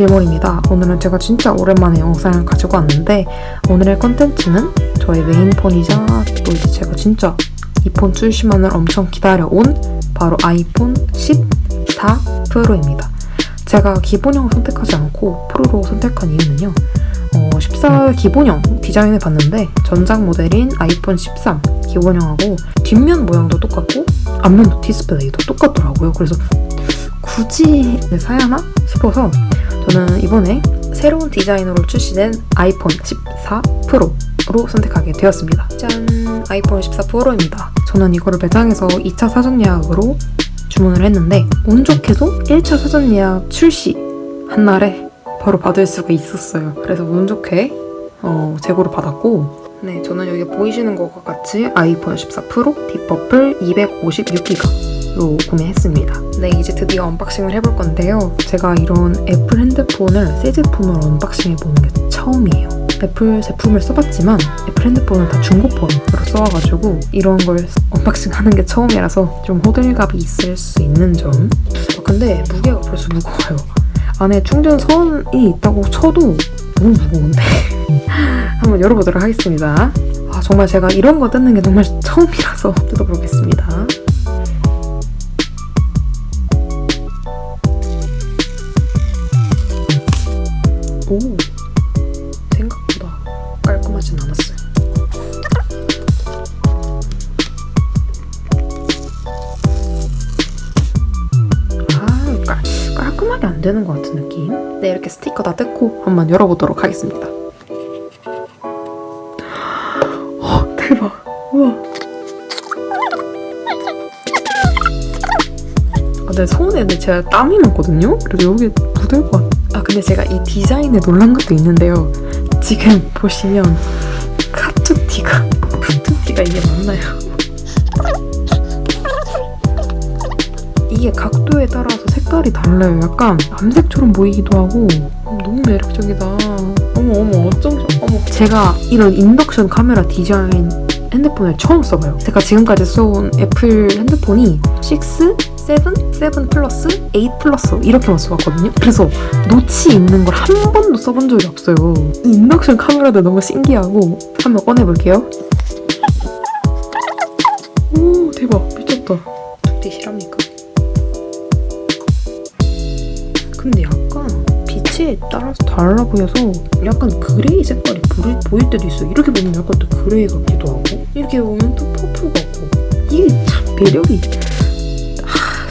실물입니다. 오늘은 제가 진짜 오랜만에 영상을 가지고 왔는데 오늘의 컨텐츠는 저의 메인폰이자 또 이제 제가 진짜 이 폰 출시만을 엄청 기다려온 바로 아이폰 14 프로입니다. 제가 기본형 선택하지 않고 프로로 선택한 이유는요. 어, 14 기본형 디자인을 봤는데 전작 모델인 아이폰 13 기본형하고 뒷면 모양도 똑같고 앞면 디스플레이도 똑같더라고요. 그래서 굳이 사야 하나 싶어서 저는 이번에 새로운 디자인으로 출시된 아이폰 14 프로로 선택하게 되었습니다. 짠! 아이폰 14 프로입니다. 저는 이거를 매장에서 2차 사전 예약으로 주문을 했는데 운 좋게도 1차 사전 예약 출시 한 날에 바로 받을 수가 있었어요. 그래서 운 좋게 어, 재고를 받았고 네, 저는 여기 보이시는 것과 같이 아이폰 14 프로 딥퍼플 256기가 로 구매했습니다. 네, 이제 드디어 언박싱을 해볼 건데요. 제가 이런 애플 핸드폰을 새 제품으로 언박싱 해보는 게 처음이에요. 애플 제품을 써봤지만 애플 핸드폰은 다 중고폰으로 써와가지고 이런 걸 언박싱 하는 게 처음이라서 좀 호들갑이 있을 수 있는 점. 어, 근데 무게가 벌써 무거워요. 안에 충전선이 있다고 쳐도 너무 무거운데. 한번 열어보도록 하겠습니다. 아, 정말 제가 이런 거 뜯는 게 정말 처음이라서 뜯어보겠습니다. 오, 생각보다 깔끔하진 않았어요. 아, 깔, 깔끔하게 안 되는 것 같은 느낌? 네, 이렇게 스티커 다 뜯고 한번 열어보도록 하겠습니다. 어, 대박. 우와. 아, 내 손에 제가 땀이 났거든요? 그래서 여기 묻을 것 같아. 아, 근데 제가 이 디자인에 놀란 것도 있는데요. 지금 보시면 카투티가, 카투티가 이게 맞나요? 이게 각도에 따라서 색깔이 달라요. 약간 암색처럼 보이기도 하고 어, 너무 매력적이다. 어머 어머 어쩜 저- 어머 제가 이런 인덕션 카메라 디자인 핸드폰을 처음 써봐요. 제가 지금까지 써온 애플 핸드폰이 6, 7, 7 플러스, 8 플러스 이렇게만 써봤거든요. 그래서 노치 있는 걸 한 번도 써본 적이 없어요. 이 인덕션 카메라도 너무 신기하고 한번 꺼내볼게요. 오 대박 미쳤다. 두께 실합니까? 근데 약간 빛에 따라서 달라 보여서 약간 그레이 색깔이 보일, 보일 때도 있어. 이렇게 보면 약간 또 그레이 같기도 하고 이렇게 보면 또 퍼플 같고 이게 참 매력이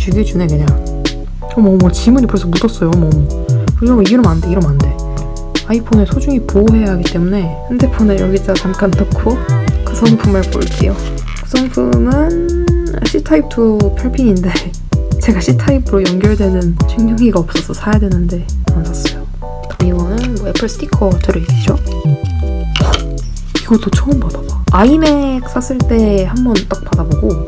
하, 죽여주네 그냥. 어머 어머 지문이 벌써 묻었어요. 어머 어머. 이러면 이러면 안 돼. 이러면 안 돼. 아이폰을 소중히 보호해야 하기 때문에 핸드폰을 여기다 잠깐 넣고 그 성품을 볼게요. 그 성품은 C타입 2 8핀인데 제가 C타입으로 연결되는 충전기가 없어서 사야 되는데 안 샀어요. 이거는 뭐 애플 스티커 들어있죠? 이것도 처음 받아봐. 아이맥 샀을 때 한 번 딱 받아보고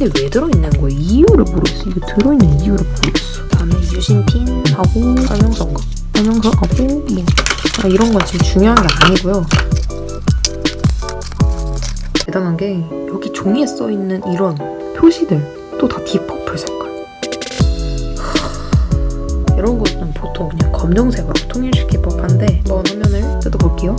어. 근데 왜 들어있는 거야? 이유를 모르겠어. 이게 들어있는 이유를 모르겠어. 다음에 유심핀 하고 설명서인가? 설명서 하고 뭐 아, 이런 건 지금 중요한 게 아니고요. 대단한 게 여기 종이에 써 있는 이런 표시들 또 다 딥퍼플 색깔. 하, 이런 거는 보통 그냥 검정색으로 통일시킬 법한데 먼 화면을 뜯어볼게요.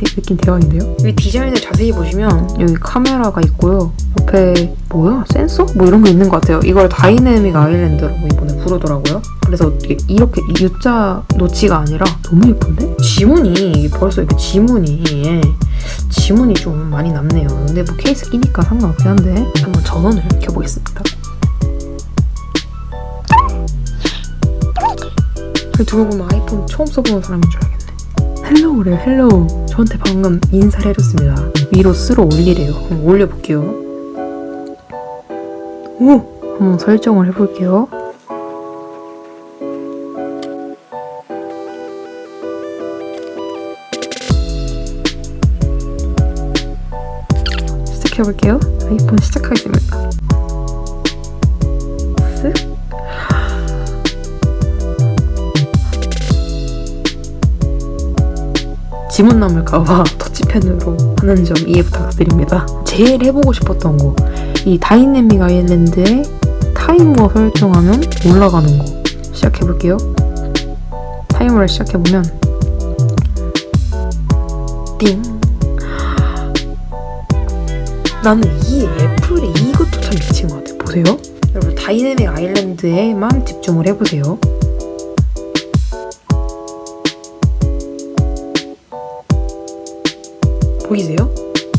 대- 느낌 대박인데요? 여기 디자인을 자세히 보시면 여기 카메라가 있고요. 옆에 뭐야? 센서? 뭐 이런 거 있는 것 같아요. 이걸 다이내믹 아일랜드라고 이번에 부르더라고요. 그래서 이렇게 U자 노치가 아니라 너무 예쁜데? 지문이 벌써 이렇게 지문이 예. 지문이 좀 많이 남네요. 근데 뭐 케이스 끼니까 상관없긴 한데 한번 전원을 켜보겠습니다. 두고 보면 아이폰 처음 써보는 사람인 줄 알겠네. 헬로우래요, 헬로우. 저한테 방금 인사를 해줬습니다. 위로 쓸어 올리래요. 한번 올려볼게요. 오! 한번 설정을 해볼게요. 시작해볼게요. 아이폰 시작하겠습니다. 지문 남을까봐 터치펜으로 하는 점 이해 부탁드립니다. 제일 해보고 싶었던 거. 이 다이내믹 아일랜드에 타이머 설정하면 올라가는 거. 시작해볼게요. 타이머를 시작해보면 띵 나는 이 애플이 이것도 참 미친 것 같아요. 보세요. 여러분 다이내믹 아일랜드에만 집중을 해보세요. 보이세요?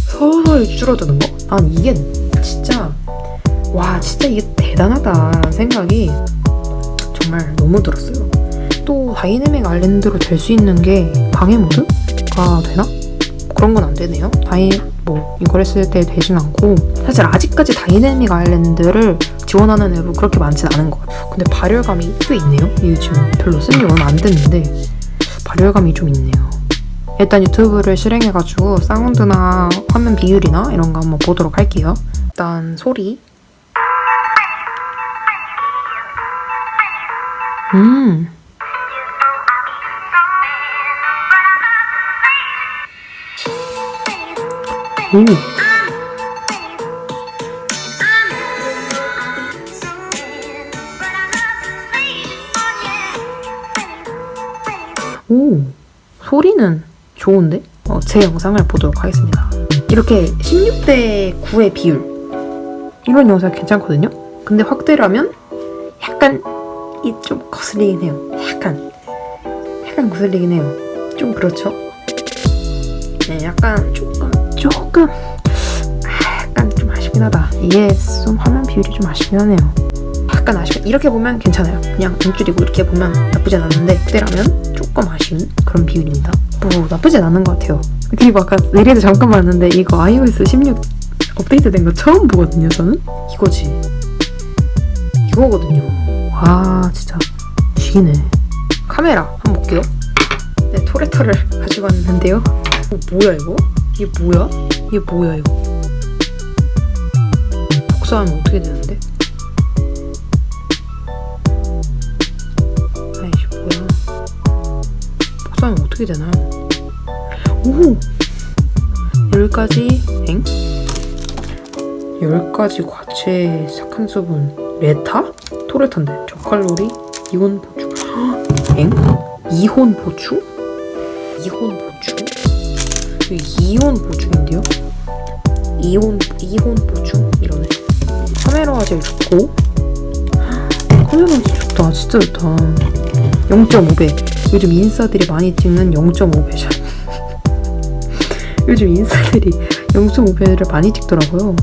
서서히 줄어드는 거? 난 이게 진짜 와 진짜 이게 대단하다라는 생각이 정말 너무 들었어요. 또 다이내믹 아일랜드로 될 수 있는 게 방해 모드가 되나? 그런 건 안 되네요. 다이 뭐 이걸 했을 때 되진 않고 사실 아직까지 다이내믹 아일랜드를 지원하는 앱은 그렇게 많진 않은 것 같아요. 근데 발열감이 꽤 있네요. 이게 지금 별로 쓴지 얼마 안 됐는데 발열감이 좀 있네요. 일단 유튜브를 실행해가지고 사운드나 화면 비율이나 이런 거 한번 보도록 할게요. 일단 소리. 음. 오. 오. 소리는 좋은데? 어, 제 영상을 보도록 하겠습니다. 이렇게 16대 9의 비율. 이런 영상 괜찮거든요? 근데 확대를 하면 약간 이 좀 거슬리긴 해요. 약간. 약간 거슬리긴 해요. 좀 그렇죠? 네, 약간 조금, 조금. 아, 약간 좀 아쉽긴 하다. 이게 좀 화면 비율이 좀 아쉽긴 하네요. 약간 아쉽 이렇게 보면 괜찮아요. 그냥 안 줄이고 이렇게 보면 나쁘지 않았는데 그때라면 조금 아쉬운 그런 비율입니다. 뭐 나쁘진 않은 것 같아요. 그리고 아까 내리도 잠깐 봤는데 이거 iOS 16 업데이트된 거 처음 보거든요. 저는 이거지. 이거거든요. 와 진짜 죽이네. 카메라 한번 볼게요. 네 토레터를 가지고 왔는데요. 어, 뭐야 이거? 이게 뭐야? 이게 뭐야 이거? 복사하면 어떻게 되는데? 복사하면 어떻게 되나요? 오! 10가지 엥? 10가지 과체 착한수분 레타? 토레탄데 저칼로리 이온 보충 헉! 엥? 이혼 보충? 이혼 보충? 이온 보충인데요? 이온 이혼 보충 이러네 카메라가 제일 좋고 카메라 진짜 좋다 진짜 좋다 0.5배 요즘 인싸들이 많이 찍는 0.5배 샷 요즘 인싸들이 0.5배를 많이 찍더라고요.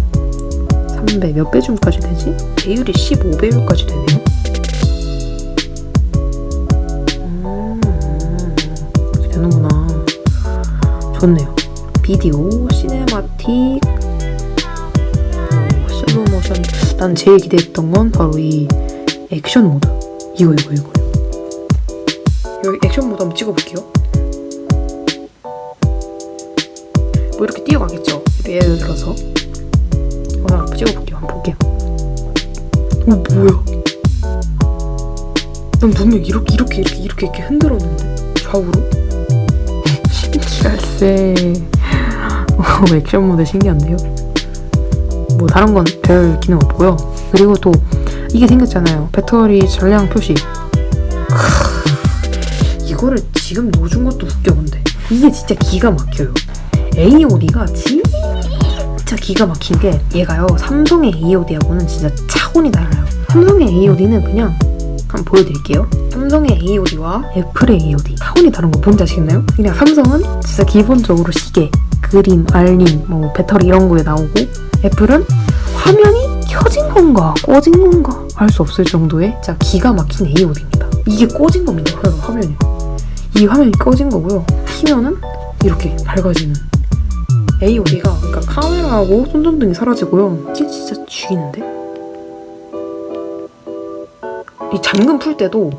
3배 몇 배 줌까지 되지? 배율이 15배율까지 되네요. 음, 그렇게 되는구나. 좋네요. 비디오 시네마틱 슬로우 모션. 난 제일 기대했던 건 바로 이 액션 모드. 이거 이거 이거 여기 액션 모드 한번 찍어볼게요. 뭐 이렇게 뛰어가겠죠? 예를 들어서. 이거 한번 찍어볼게요. 한번 볼게요. 어 뭐야? 난 분명 이렇게 이렇게 이렇게 이렇게 이렇게 흔들었는데. 좌우로? 신기할세 어, 액션 모드 신기한데요? 뭐 다른 건 별 기능 없고요. 그리고 또 이게 생겼잖아요. 배터리 전량 표시. 크, 이거를 지금 넣어준 것도 웃겨 근데 이게 진짜 기가 막혀요. AOD가 진짜 기가 막힌 게 얘가요. 삼성의 AOD하고는 진짜 차원이 달라요. 삼성의 AOD는 그냥 한번 보여드릴게요. 삼성의 AOD와 애플의 AOD 차원이 다른 거 뭔지 아시겠나요? 그냥 삼성은 진짜 기본적으로 시계, 그림, 알림, 뭐 배터리 이런 거에 나오고 애플은 화면이 켜진 건가 꺼진 건가 알 수 없을 정도의 진짜 기가 막힌 AOD입니다. 이게 꺼진 겁니다. 화면- 화면이. 이 화면이 꺼진 거고요. 키면은 이렇게 밝아지는 AOD가 그러니까 카메라하고 손전등이 사라지고요. 진짜 죽이는데? 이 잠금 풀 때도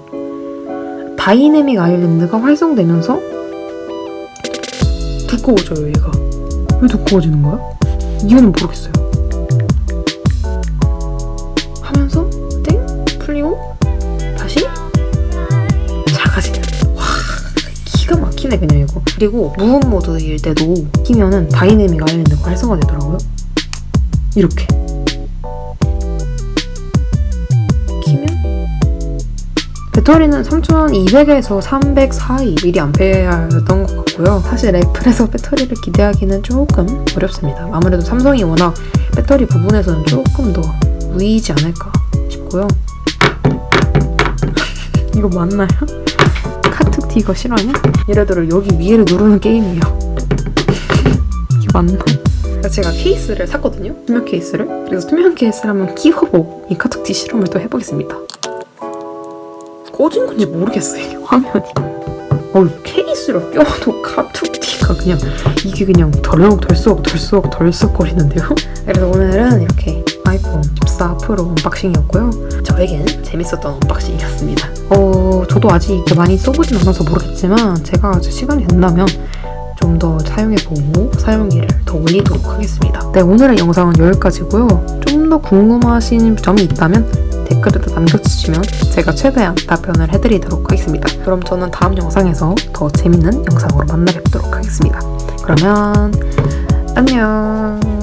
다이내믹 아일랜드가 활성되면서 두꺼워져요, 얘가. 왜 두꺼워지는 거야? 이유는 모르겠어요. 그냥 이거 그리고 무음 모드일 때도 키면은 다이내믹 아일랜드가 활성화되더라고요. 이렇게. 키면? 배터리는 3200에서 300 사이 mAh였던 것 같고요. 사실 애플에서 배터리를 기대하기는 조금 어렵습니다. 아무래도 삼성이 워낙 배터리 부분에서는 조금 더 우위이지 않을까 싶고요. 이거 맞나요? 이거 싫어하냐? 예를 들어 여기 위에를 누르는 게임이에요. 이게 맞나? 제가 케이스를 샀거든요. 투명 케이스를. 그래서 투명 케이스를 한번 끼워보고 이 카툭티 실험을 또 해보겠습니다. 꺼진 건지 모르겠어요. 화면이. 어 케이스를 껴도 카툭티가 그냥 이게 그냥 덜렁 덜썩 덜썩 덜썩거리는데요. 그래서 오늘은 이렇게 아이폰 14 프로 언박싱이었고요. 저에겐 재밌었던 언박싱이었습니다. 어, 저도 아직 이렇게 많이 써보진 않아서 모르겠지만 제가 시간이 된다면 좀 더 사용해보고 사용일을 더 올리도록 하겠습니다. 네, 오늘의 영상은 여기까지고요. 좀 더 궁금하신 점이 있다면 댓글에다 남겨주시면 제가 최대한 답변을 해드리도록 하겠습니다. 그럼 저는 다음 영상에서 더 재밌는 영상으로 만나 뵙도록 하겠습니다. 그러면 안녕.